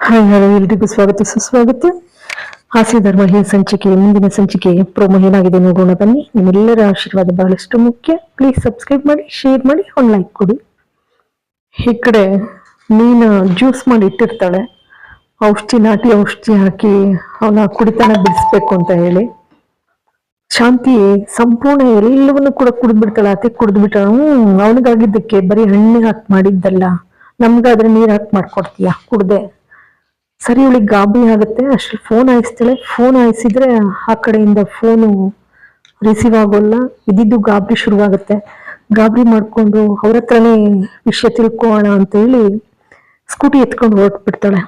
Hi, hello, ಎಲ್ರಿಗೂ ಸ್ವಾಗತ. ಸುಸ್ವಾಗತ. ಹಾಸ್ಯ ಧರ್ಮ ಹೇ ಸಂಚಿಕೆ ಮುಂದಿನ ಸಂಚಿಕೆ ಪ್ರೋಮೋ ಏನಾಗಿದೆ ನೋಡೋಣ, ಬನ್ನಿ. ನಿಮ್ಮೆಲ್ಲರ ಆಶೀರ್ವಾದ ಬಹಳಷ್ಟು ಮುಖ್ಯ. ಪ್ಲೀಸ್ ಸಬ್ಸ್ಕ್ರೈಬ್ ಮಾಡಿ ಶೇರ್ ಮಾಡಿ, ಒಂದು ಲೈಕ್ ಕೊಡಿ. ಈ ಕಡೆ ಮೀನು ಜ್ಯೂಸ್ ಮಾಡಿ ಇಟ್ಟಿರ್ತಾಳೆ. ಔಷಧಿ ನಾಟಿ ಔಷಧಿ ಹಾಕಿ ಅವನ ಕುಡಿತನ ಬಿಡಿಸ್ಬೇಕು ಅಂತ ಹೇಳಿ. ಶಾಂತಿ ಸಂಪೂರ್ಣ ಎಲ್ಲವನ್ನೂ ಕೂಡ ಕುಡಿದ್ಬಿಡ್ತಾಳೆ. ಅತಿ ಕುಡಿದ್ಬಿಟ್ಟ ಅವನಿಗಾಗಿದ್ದಕ್ಕೆ ಬರೀ ಹಣ್ಣಿಗೆ ಹಾಕಿ ಮಾಡಿದ್ದಲ್ಲ. ನಮ್ಗಾದ್ರೆ ನೀರ್ ಹಾಕಿ ಮಾಡ್ಕೊಡ್ತೀಯಾ? ಕುಡ್ದೆ. ಸರಿ ಇವಳಿಗೆ ಗಾಬರಿ ಆಗುತ್ತೆ. ಅಷ್ಟು ಫೋನ್ ಹಾಯಿಸ್ತಾಳೆ. ಫೋನ್ ಹಾಯಿಸಿದ್ರೆ ಆ ಕಡೆಯಿಂದ ಫೋನು ರಿಸೀವ್ ಆಗೋಲ್ಲ. ಇದ್ದಿದ್ದು ಗಾಬರಿ ಶುರುವಾಗುತ್ತೆ. ಗಾಬರಿ ಮಾಡ್ಕೊಂಡು ಅವ್ರ ಹತ್ರನೇ ವಿಷಯ ತಿಳ್ಕೊಳ್ಳೋಣ ಅಂತ ಹೇಳಿ ಸ್ಕೂಟಿ ಎತ್ಕೊಂಡು ಹೊರಟ್ಬಿಡ್ತಾಳೆ.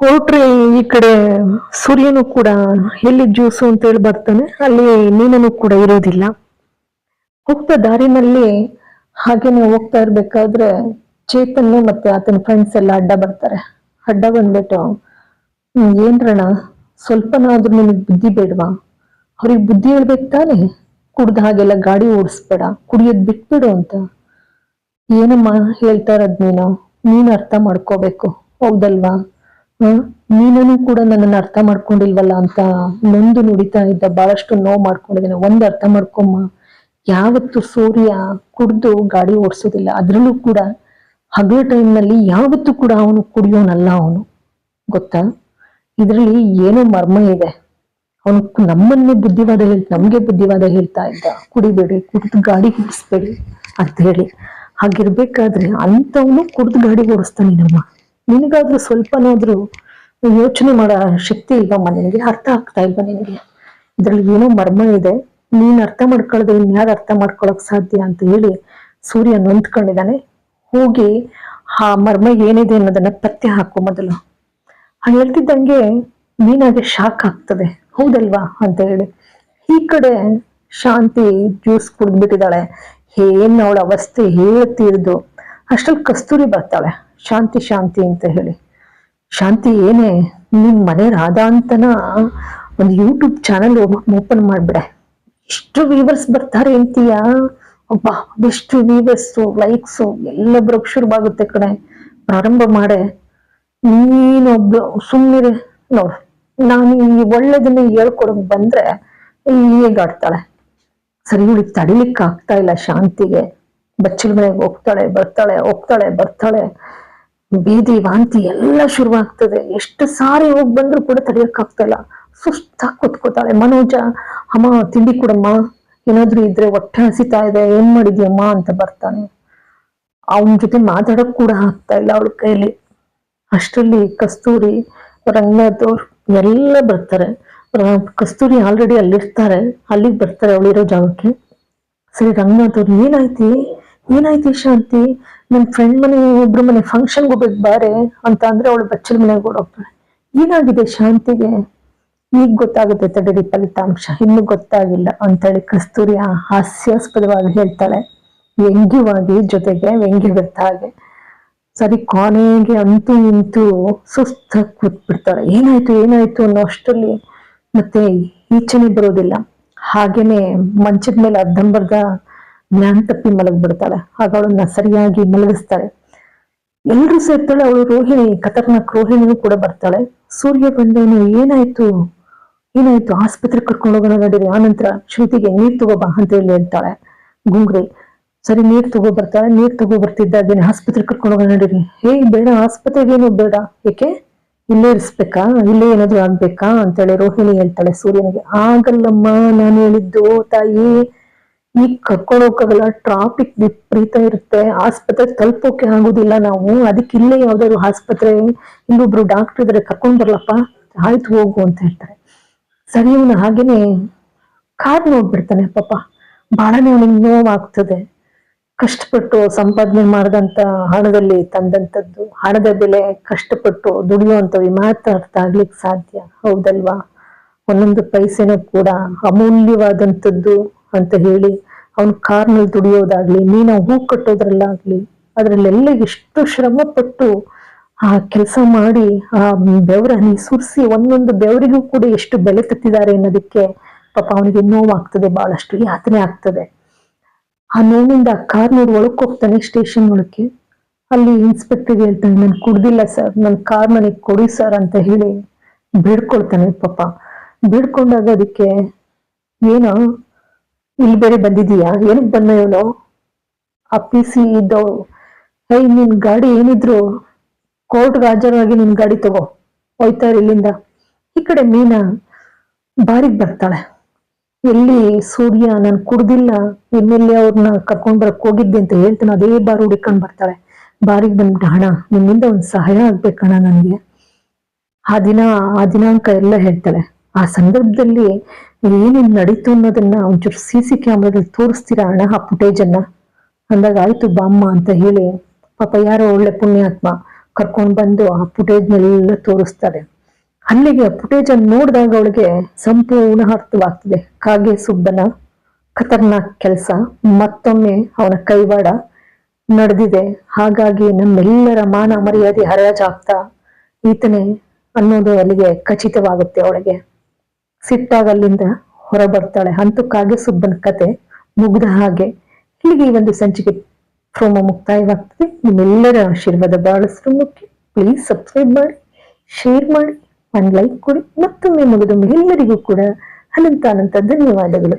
ಹೊರಟ್ರೆ ಈ ಕಡೆ ಸೂರ್ಯನು ಕೂಡ ಎಲ್ಲಿ ಜ್ಯೂಸು ಅಂತ ಹೇಳಿ ಬರ್ತಾನೆ, ಅಲ್ಲಿ ನೀನನು ಕೂಡ ಇರೋದಿಲ್ಲ. ಹೋಗ್ತಾ ದಾರಿನಲ್ಲಿ ಹಾಗೇನೆ ಹೋಗ್ತಾ ಇರ್ಬೇಕಾದ್ರೆ ಚೇತನ್ ಮತ್ತೆ ಆತನ ಫ್ರೆಂಡ್ಸ್ ಎಲ್ಲ ಅಡ್ಡ ಬರ್ತಾರೆ. ಅಡ್ಡ ಬಂದ್ಬಿಟ್ಟು "ಹ್ಮ್, ಏನ್ರಣ ಸ್ವಲ್ಪನಾದ್ರೂ ನಿನಗ್ ಬುದ್ಧಿ ಬೇಡವಾ? ಅವ್ರಿಗೆ ಬುದ್ಧಿ ಹೇಳ್ಬೇಕು ತಾನೆ? ಕುಡ್ದ ಹಾಗೆಲ್ಲ ಗಾಡಿ ಓಡಿಸ್ಬೇಡ ಕುಡಿಯೋದ್ ಬಿಟ್ಬಿಡು ಅಂತ. ಏನಮ್ಮ ಹೇಳ್ತಾ ಇರೋದ್ ನೀನು? ನೀನ್ ಅರ್ಥ ಮಾಡ್ಕೋಬೇಕು ಹೌದಲ್ವಾ? ಹ್ಮ್ ನೀನೂ ಕೂಡ ನನ್ನನ್ನು ಅರ್ಥ ಮಾಡ್ಕೊಂಡಿಲ್ವಲ್ಲ ಅಂತ ನೊಂದು ನುಡಿತಾ ಇದ್ದ ಬಹಳಷ್ಟು ನೋವು ಮಾಡ್ಕೊಂಡಿದ್ದೇನೆ. ಒಂದ್ ಅರ್ಥ ಮಾಡ್ಕೊಮ್ಮ. ಯಾವತ್ತು ಸೂರ್ಯ ಕುಡ್ದು ಗಾಡಿ ಓಡಿಸೋದಿಲ್ಲ. ಅದ್ರಲ್ಲೂ ಕೂಡ ಹಗಲ ಟೈಮ್ನಲ್ಲಿ ಯಾವತ್ತೂ ಕೂಡ ಅವನು ಕುಡಿಯೋನಲ್ಲ ಅವನು. ಗೊತ್ತಾ? ಇದರಲ್ಲಿ ಏನೋ ಮರ್ಮ ಇದೆ. ಅವನು ನಮ್ಮನ್ನೇ ಬುದ್ಧಿವಾದ ಹೇಳ್, ನಮ್ಗೆ ಬುದ್ಧಿವಾದ ಹೇಳ್ತಾ ಇದ್ದ. ಕುಡಿಬೇಡಿ, ಕುಡಿದು ಗಾಡಿ ಓಡಿಸ್ಬೇಡಿ ಅಂತ ಹೇಳಿ. ಹಾಗಿರ್ಬೇಕಾದ್ರೆ ಅಂತವನು ಕುಡ್ದು ಗಾಡಿ ಓಡಿಸ್ತಾನೆ ನಮ್ಮ. ನಿನಗಾದ್ರೂ ಸ್ವಲ್ಪನಾದ್ರೂ ಯೋಚನೆ ಮಾಡೋ ಶಕ್ತಿ ಇಲ್ವಮ್ಮ ನಿನಗೆ ಅರ್ಥ ಆಗ್ತಾ ಇಲ್ವಾ ನಿನಗೆ? ಇದ್ರಲ್ಲಿ ಏನೋ ಮರ್ಮ ಇದೆ. ನೀನ್ ಅರ್ಥ ಮಾಡ್ಕೊಳ್ಳದೆ ಇನ್ಯಾರು ಅರ್ಥ ಮಾಡ್ಕೊಳಕ್ ಸಾಧ್ಯ ಅಂತ ಹೇಳಿ ಸೂರ್ಯ ನೊಂದ್ಕೊಂಡಿದ್ದಾನೆ. ಹೋಗಿ ಆ ಮರ್ಮ ಏನಿದೆ ಅನ್ನೋದನ್ನ ಪತ್ತೆ ಹಾಕು ಮೊದಲು. ಹೇಳ್ತಿದ್ದಂಗೆ ಮೀನಾಗೆ ಶಾಕ್ ಆಗ್ತದೆ. ಹೌದಲ್ವಾ? ಅಂತ ಹೇಳಿ. ಈ ಕಡೆ ಶಾಂತಿ ಜ್ಯೂಸ್ ಕುಡಿದ್ಬಿಟ್ಟಿದ್ದಾಳೆ. ಏನ್ ಅವಳ ಅವಸ್ಥೆ ಹೇಳ್ತಿರ್ದು. ಅಷ್ಟ್ರಲ್ಲಿ ಕಸ್ತೂರಿ ಬರ್ತಾಳೆ. ಶಾಂತಿ ಶಾಂತಿ ಅಂತ ಹೇಳಿ. ಶಾಂತಿ ಏನೇ, ನಿಮ್ ಮನೆ ರಾಧಾ ಅಂತನ? ಒಂದು ಯೂಟ್ಯೂಬ್ ಚಾನಲ್ ಓಪನ್ ಮಾಡ್ಬಿಡೆ. ಎಷ್ಟು ವ್ಯೂವರ್ಸ್ ಬರ್ತಾರೆ ಅಂತೀಯಾ? ಒಬ್ಬ ಅದೆಷ್ಟು ವೀವಸ್ಸು ಲೈಕ್ಸು ಎಲ್ಲ ಶುರುವಾಗುತ್ತೆ ಕಣೆ. ಪ್ರಾರಂಭ ಮಾಡೆ. ನೀನೊಬ್ಳು ಸುಮ್ಮನೆ ನೋಡು ನಾನು ಈ ಒಳ್ಳೇದನ್ನ ಹೇಳ್ಕೊಡಕ್ ಬಂದ್ರೆ ಹೇಗಾಡ್ತಾಳೆ ಸರಿ ಇವಳಿಗೆ ತಡಿಲಿಕ್ಕೆ ಆಗ್ತಾ ಇಲ್ಲ ಶಾಂತಿಗೆ. ಬಚ್ಚಲ ಮನೆಗೆ ಹೋಗ್ತಾಳೆ, ಬರ್ತಾಳೆ ಹೋಗ್ತಾಳೆ, ಬರ್ತಾಳೆ. ಬೀದಿ ವಾಂತಿ ಎಲ್ಲ ಶುರುವಾಗ್ತದೆ. ಎಷ್ಟು ಸಾರಿ ಹೋಗಿ ಬಂದ್ರು ಕೂಡ ತಡಿಯಕ್ ಇಲ್ಲ. ಸುಸ್ತಾಗಿ ಕೂತ್ಕೋತಾಳೆ ಮನೋಜ. ಅಮ್ಮ, ತಿಂಡಿ ಕೊಡಮ್ಮ. ಏನಾದ್ರೂ ಇದ್ರೆ ಹೊಟ್ಟೆ ಹಸಿತಾ ಇದೆ, ಏನ್ ಮಾಡಿದ್ಯಮ್ಮ ಅಂತ ಬರ್ತಾನೆ. ಅವನ ಜೊತೆ ಮಾತಾಡಕ್ ಕೂಡ ಆಗ್ತಾ ಇಲ್ಲ ಅವಳ ಕೈಲಿ. ಅಷ್ಟರಲ್ಲಿ ಕಸ್ತೂರಿ ರಂಗನಾಥ್ ಎಲ್ಲ ಬರ್ತಾರೆ. ಕಸ್ತೂರಿ ಆಲ್ರೆಡಿ ಅಲ್ಲಿರ್ತಾರೆ. ಅಲ್ಲಿಗೆ ಬರ್ತಾರೆ ಅವಳಿರೋ ಜಾಗಕ್ಕೆ. ಸರಿ ರಂಗನಾಥ್ ಅವ್ರು ಏನಾಯ್ತಿ? ಏನಾಯ್ತಿ ಶಾಂತಿ? ನನ್ ಫ್ರೆಂಡ್ ಮನೆ, ಒಬ್ರ ಮನೆ ಫಂಕ್ಷನ್ಗೆ ಹೋಗ್ಬೇಕು ಬಾರೆ ಅಂತ ಅಂದ್ರೆ ಅವಳು ಬಚ್ಚಲ ಮನೆಗೆ ಓಡೋಗ್ತಾಳೆ. ಏನಾಗಿದೆ ಶಾಂತಿಗೆ? ಈಗ ಗೊತ್ತಾಗುತ್ತೆ ತಡೀರಿ ಫಲಿತಾಂಶ. ಇನ್ನು ಗೊತ್ತಾಗಿಲ್ಲ ಅಂತೇಳಿ ಕಸ್ತೂರಿ ಆ ಹಾಸ್ಯಾಸ್ಪದವಾಗಿ ಹೇಳ್ತಾಳೆ. ವ್ಯಂಗ್ಯವಾಗಿ ಜೊತೆಗೆ ವ್ಯಂಗ್ಯಗತ್ತ ಹಾಗೆ. ಸರಿ, ಕೊನೆಗೆ ಅಂತೂ ಇಂತೂ ಸುಸ್ತಾಗಿ ಕೂತ್ಬಿಡ್ತಾಳೆ. ಏನಾಯ್ತು ಏನಾಯ್ತು ಅನ್ನೋ ಅಷ್ಟರಲ್ಲಿ ಮತ್ತೆ ಈಚೆನೆ ಬರೋದಿಲ್ಲ. ಹಾಗೇನೆ ಮಂಚದ ಮೇಲೆ ಅರ್ಧಂಬರ್ಧ ಜ್ಞಾನ ತಪ್ಪಿ ಮಲಗ್ಬಿಡ್ತಾಳೆ. ಆಗ ಅವಳನ್ನ ಸರಿಯಾಗಿ ಮಲಗಿಸ್ತಾಳೆ. ಎಲ್ರು ಸೇರ್ತಾಳೆ, ಅವಳು ರೋಹಿಣಿ ಖತರ್ನಾಕ್ ರೋಹಿಣಿನೂ ಕೂಡ ಬರ್ತಾಳೆ. ಸೂರ್ಯ ಬಂದವನು ಏನಾಯ್ತು? ಏನಾಯ್ತು? ಆಸ್ಪತ್ರೆ ಕರ್ಕೊಂಡು ಹೋಗೋಣ ನಡೀರಿ ಆನಂತರ ಶ್ರುತಿಗೆ ನೀರ್ ತಗೋಬಾ ಅಂತ ಹೇಳಿ ಹೇಳ್ತಾಳೆ. ಗುಂಗ್ರಿ, ಸರಿ ನೀರ್ ತಗೋ ಬರ್ತಾಳೆ. ನೀರ್ ತಗೋ ಬರ್ತಿದ್ದಾಗೇನೆ ಆಸ್ಪತ್ರೆ ಕರ್ಕೊಂಡು ಹೋಗೋಣ ನಡೀರಿ? ಹೇ, ಬೇಡ ಆಸ್ಪತ್ರೆಗೇನು ಬೇಡ. ಏಕೆ? ಇಲ್ಲೇ ಇರಿಸ್ಬೇಕಾ? ಇಲ್ಲೇ ಏನಾದ್ರು ಆಗ್ಬೇಕಾ? ಅಂತೇಳಿ ರೋಹಿಣಿ ಹೇಳ್ತಾಳೆ ಸೂರ್ಯನಿಗೆ. ಆಗಲ್ಲಮ್ಮ, ನಾನು ಹೇಳಿದ್ದು, ತಾಯಿ. ಈ ಕರ್ಕೊಂಡು ಹೋಗಲ್ಲ ಟ್ರಾಫಿಕ್ ವಿಪರೀತ ಇರುತ್ತೆ. ಆಸ್ಪತ್ರೆ ತಲುಪೋಕೆ ಆಗೋದಿಲ್ಲ ನಾವು. ಅದಕ್ಕೆ ಇಲ್ಲೇ ಯಾವ್ದಾದ್ರು ಆಸ್ಪತ್ರೆ ಇಲ್ಲೊಬ್ರು ಡಾಕ್ಟರ್ ಇದ್ರೆ ಕರ್ಕೊಂಡ್ ಬರ್ಲಪ್ಪ. ಆಯ್ತು, ಹೋಗು ಅಂತ ಹೇಳ್ತಾರೆ. ಸರಿ ಅವನು ಹಾಗೇನೆ ಕಾರ್ ನೋಡ್ಬಿಡ್ತಾನೆ ಪಾಪ. ಬಹಳನೇ ಅವನಿಗೆ ನೋವಾಗ್ತದೆ. ಕಷ್ಟಪಟ್ಟು ಸಂಪಾದನೆ ಮಾಡಿದಂತ ಹಣದಲ್ಲಿ ತಂದಂತದ್ದು ಹಣದ ಬೆಲೆ ಕಷ್ಟಪಟ್ಟು ದುಡಿಯುವಂಥವು ಮಾತಾಡ್ತಾ ಆಗ್ಲಿಕ್ಕೆ ಸಾಧ್ಯ, ಹೌದಲ್ವಾ? ಒಂದೊಂದು ಪೈಸೆನೂ ಕೂಡ ಅಮೂಲ್ಯವಾದಂಥದ್ದು ಅಂತ ಹೇಳಿ ಅವನು ಕಾರ್ನಲ್ಲಿ ದುಡಿಯೋದಾಗ್ಲಿ ನೀನು ಹೂ ಕಟ್ಟೋದ್ರಲ್ಲಾಗ್ಲಿ, ಅದ್ರಲ್ಲೆಲ್ಲ ಎಷ್ಟು ಶ್ರಮ ಪಟ್ಟು ಆ ಕೆಲಸ ಮಾಡಿ, ಆ ಬೆವರ ಹನಿ ಸುರಿಸಿ ಒಂದೊಂದು ಬೆವರಿಗೂ ಕೂಡ ಎಷ್ಟು ಬೆಲೆ ತತ್ತಿದ್ದಾರೆ ಅನ್ನೋದಕ್ಕೆ ಪಾಪ ಅವನಿಗೆ ನೋವಾಗ್ತದೆ, ಬಹಳಷ್ಟು ಯಾತನೆ ಆಗ್ತದೆ. ಆ ನೋವಿಂದ ಕಾರ್ ನೋಡಿ ಒಳಕ್ ಹೋಗ್ತಾನೆ ಸ್ಟೇಷನ್ ಒಳಕ್ಕೆ. ಅಲ್ಲಿ ಇನ್ಸ್ಪೆಕ್ಟರ್ ಹೇಳ್ತಾನೆ, ನಾನು ಕುಡ್ದಿಲ್ಲ ಸರ್ ನನ್ನ ಕಾರ್ ನನಗೆ ಕೊಡಿ ಸರ್ ಅಂತ ಹೇಳಿ ಬೇಡ್ಕೊಳ್ತಾನೆ ಪಾಪ. ಬೇಡ್ಕೊಂಡಾಗ ಅದಕ್ಕೆ, ಏನೋ, ಇಲ್ಲಿ ಬೇರೆ ಬಂದಿದೀಯಾ ಏನಕ್ಕೆ ಬಂದ ಇವನು ಆ ಪಿ ಸಿ ಇದ್ದವಳು ಹೇ, ನಿನ್ ಗಾಡಿ ಏನಿದ್ರು ಕೋರ್ಟ್ಗೆ ಹಾಜರಾಗಿ ನಿನ್ ಗಾಡಿ ತಗೋ. ಹೋಯ್ತಾರೆ ಇಲ್ಲಿಂದ. ಈ ಕಡೆ ಮೀನಾ ಬಾರಿಗೆ ಬರ್ತಾಳೆ. ಎಲ್ಲಿ ಸೂರ್ಯ ನಾನು ಕುಡ್ದಿಲ್ಲ ಎಂ ಎಲ್ ಎ ಅವ್ರನ್ನ ಕರ್ಕೊಂಡ್ ಬರಕ್ ಹೋಗಿದ್ದೆ ಅಂತ ಹೇಳ್ತಾನೆ, ಅದೇ ಬಾರ್ ಹುಡಿಕೊಂಡ್ ಬರ್ತಾಳೆ. ಬಾರಿಗೆ ಬಂದ್ಬಿಟ್ಟು, ಹಣ ನಿಮ್ಮಿಂದ ಒಂದ್ ಸಹಾಯ ಆಗ್ಬೇಕಣ ನನಗೆ. ಆ ದಿನ, ಆ ದಿನಾಂಕ ಎಲ್ಲ ಹೇಳ್ತಾಳೆ. ಆ ಸಂದರ್ಭದಲ್ಲಿ ಏನೇನ್ ನಡೀತು ಅನ್ನೋದನ್ನ ಒಂಚೂರು ಸಿ ಸಿ ಕ್ಯಾಮ್ರಾದಲ್ಲಿ ತೋರಿಸ್ತೀರಾ ಅಣ್ಣ ಆ ಫುಟೇಜ್ ಅಂದಾಗ, ಆಯ್ತು ಬಾಮ್ಮ ಅಂತ ಹೇಳಿ, ಪಾಪ ಯಾರೋ ಒಳ್ಳೆ ಪುಣ್ಯಾತ್ಮ ಕರ್ಕೊಂಡ್ ಬಂದು ಆ ಫುಟೇಜ್ನೆಲ್ಲ ತೋರಿಸ್ತಾರೆ. ಅಲ್ಲಿಗೆ ಫುಟೇಜ್ ಅನ್ನು ನೋಡಿದಾಗ ಅವಳಿಗೆ ಸಂಪೂರ್ಣ ಅರ್ಥವಾಗ್ತದೆ. ಕಾಗೆ ಸುಬ್ಬನ ಖತರ್ನಾಕ್ ಕೆಲಸ ಮತ್ತೊಮ್ಮೆ ಅವನ ಕೈವಾಡ ನಡೆದಿದೆ. ಹಾಗಾಗಿ ನಮ್ಮೆಲ್ಲರ ಮಾನ ಮರ್ಯಾದೆ ಹರಾಜಾಗ್ತಾ ಈತನೇ ಅನ್ನೋದು ಅಲ್ಲಿಗೆ ಖಚಿತವಾಗುತ್ತೆ ಅವಳಿಗೆ. ಸಿಟ್ಟಾಗ ಅಲ್ಲಿಂದ ಹೊರ ಬರ್ತಾಳೆ ಅಂತೂ ಕಾಗೆ ಸುಬ್ಬನ ಕತೆ ಮುಗ್ದ ಹಾಗೆ ಇಲ್ಲಿಗೆ ಈ ಒಂದು ಸಂಚಿಕೆ ಪ್ರೋಮೋ ಮುಕ್ತಾಯವಾಗ್ತದೆ ನಿಮ್ಮೆಲ್ಲರ ಆಶೀರ್ವಾದ ಬಹಳಷ್ಟು ಮುಖ್ಯ. ಪ್ಲೀಸ್ ಸಬ್ಸ್ಕ್ರೈಬ್ ಮಾಡಿ ಶೇರ್ ಮಾಡಿ, ಒಂದು ಲೈಕ್ ಕೊಡಿ. ಮತ್ತೊಮ್ಮೆ ಮುಗಿದೊಮ್ಮೆ ಎಲ್ಲರಿಗೂ ಕೂಡ ಅನಂತ ಅನಂತ ಧನ್ಯವಾದಗಳು.